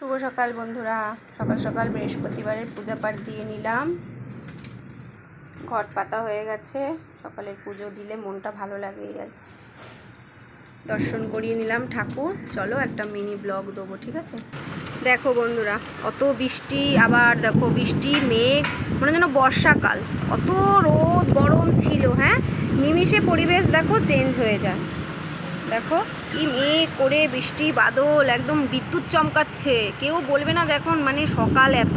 শুভ সকাল বন্ধুরা। সকাল সকাল বৃহস্পতিবারের পূজা পাঠ দিয়ে নিলাম। ঘট পাতা হয়ে গেছে। সকালের পুজো দিলে মনটা ভালো লাগে। আর দর্শন করিয়ে নিলাম ঠাকুর। চলো একটা মিনি ব্লগ দেবো, ঠিক আছে? দেখো বন্ধুরা, অত বৃষ্টি, আবার দেখো বৃষ্টি, মেঘ, মনে যেন বর্ষাকাল। অত রোদ, গরম ছিল হ্যাঁ? নিমিষে পরিবেশ দেখো চেঞ্জ হয়ে যায়। দেখো, কি মেঘ করে বৃষ্টি, বাদল, একদম বিদ্যুৎ চমকাচ্ছে। কেউ বলবে না দেখুন মানে সকাল এত,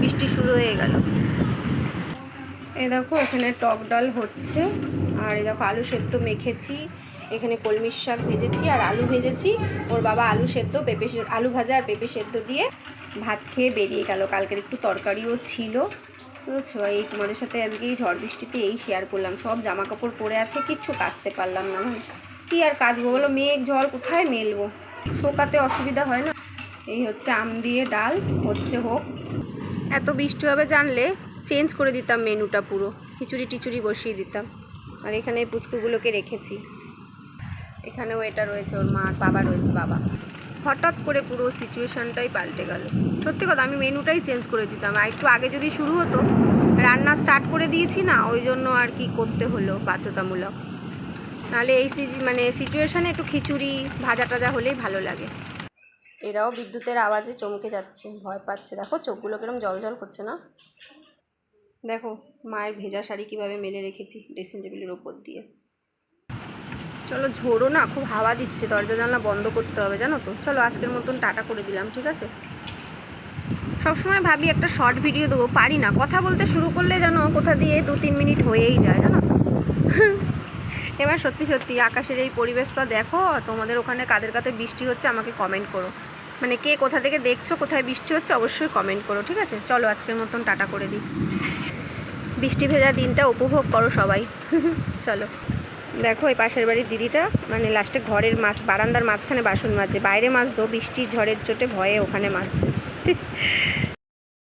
বৃষ্টি শুরু হয়ে গেল। এ দেখো, এখানে টক ডাল হচ্ছে, আর এই দেখো, আলু সেদ্ধ মেখেছি। এখানে কলমির শাক ভেজেছি আর আলু ভেজেছি। ওর বাবা আলু সেদ্ধ, পেঁপে আলু ভাজা আর পেঁপে সেদ্ধ দিয়ে ভাত খেয়ে বেরিয়ে গেল। কালকের একটু তরকারিও ছিল, বুঝছ? এই তোমাদের সাথে আজকে এই ঝড় বৃষ্টিতে এই শেয়ার করলাম। সব জামা কাপড় পরে আছে, কিচ্ছু কাচতে পারলাম না কি আর কাচবো বলো? মেঘ জল কোথায় মেলবো? শোকাতে অসুবিধা হয় না? এই হচ্ছে আম দিয়ে ডাল, হচ্ছে হোক। এত বৃষ্টি হবে জানলে চেঞ্জ করে দিতাম মেনুটা পুরো। খিচুড়ি টিচুড়ি বসিয়ে দিতাম। আর এখানে পুচকুগুলোকে রেখেছি। এখানেও এটা রয়েছে, ওর মা বাবা রয়েছে, বাবা। হঠাৎ করে পুরো সিচুয়েশানটাই পাল্টে গেল। সত্যি কথা, আমি মেনুটাই চেঞ্জ করে দিতাম। আর একটু আগে যদি শুরু হতো, রান্না স্টার্ট করে দিয়েছি না, ওই জন্য আর কি করতে হলো বাধ্যতামূলক। নাহলে এই মানে সিচুয়েশানে একটু খিচুড়ি ভাজা টাজা হলেই ভালো লাগে। এরাও বিদ্যুতের আওয়াজে চমকে যাচ্ছে, ভয় পাচ্ছে। দেখো, চোখগুলো কিরম জল জল করছে না? দেখো, মায়ের ভেজা শাড়ি কীভাবে মেলে রেখেছি ড্রেসিং টেবিলের ওপর দিয়ে। চলো, ঝোড়ো না, খুব হাওয়া দিচ্ছে। দরজা জানলা বন্ধ করতে হবে, জানো তো? চলো, আজকের মতন টাটা করে দিলাম, ঠিক আছে? সবসময় ভাবি একটা শর্ট ভিডিও দেবো, পারি না। কথা বলতে শুরু করলে যেন কোথা দিয়ে দু তিন মিনিট হয়েই যায়, জানো তো? সত্যি সত্যি, আকাশের এই পরিবেশটা দেখো, তোমাদের ওখানে কাদের কাছে বৃষ্টি হচ্ছে, আমাকে কমেন্ট করো। মানে কে কোথা থেকে দেখছ, কোথায় বৃষ্টি হচ্ছে, অবশ্যই কমেন্ট করো, ঠিক আছে? চলো, আজকের মতন টাটা করে দিই। বৃষ্টি ভেজা দিনটা উপভোগ করো সবাই। চলো। দেখো, এই পাশের বাড়ির দিদিটা মানে লাস্টে ঘরের মাছ বারান্দার মাঝখানে বাসন মাজছে। বাইরে দো বৃষ্টি ঝড়ের চোটে ভয়ে ওখানে মাজছে।